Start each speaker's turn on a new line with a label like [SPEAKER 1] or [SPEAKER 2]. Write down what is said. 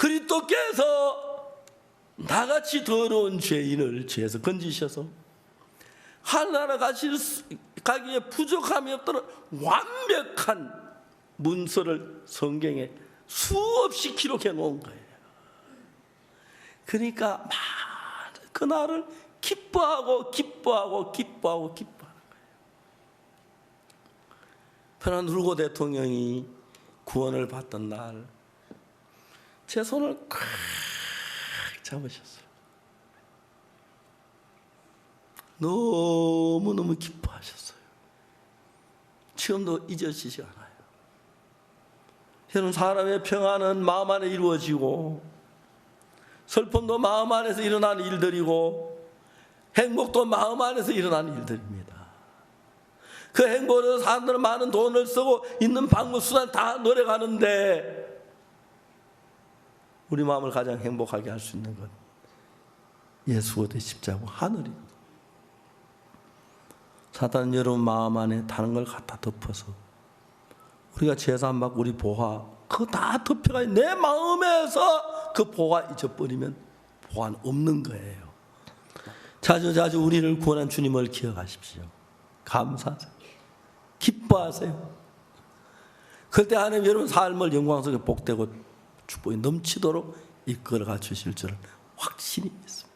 [SPEAKER 1] 그리스도께서 나같이 더러운 죄인을 죄에서 건지셔서 하나님 가실 수- 가기에 부족함이 없도록 완벽한 문서를 성경에 수없이 기록해 놓은 거예요. 그러니까 그날을 기뻐하고 기뻐하고 기뻐하고 기뻐하는 거예요. 누르고 대통령이 구원을 받던 날, 제 손을 꽉 잡으셨어요. 너무너무 기뻐하셨어요. 지금도 잊어지지 않아요. 여러분, 사람의 평안은 마음 안에 이루어지고, 슬픔도 마음 안에서 일어나는 일들이고, 행복도 마음 안에서 일어나는 일들입니다. 그 행복으로 사람들은 많은 돈을 쓰고 있는 방법 수단 다 노력하는데 우리 마음을 가장 행복하게 할 수 있는 건 예수가 되십자고 하늘입니다. 사단은 여러분 마음 안에 다른 걸 갖다 덮어서 우리가 제산 받고 우리 보화 그거 다 덮여가 내 마음에서 그 보화 잊어버리면 보화는 없는 거예요. 자주 자주 우리를 구원한 주님을 기억하십시오. 감사하세요. 기뻐하세요. 그때 하나님 여러분 삶을 영광 속에 복되고 축복이 넘치도록 이끌어 가 주실 줄을 확실히 믿습니다.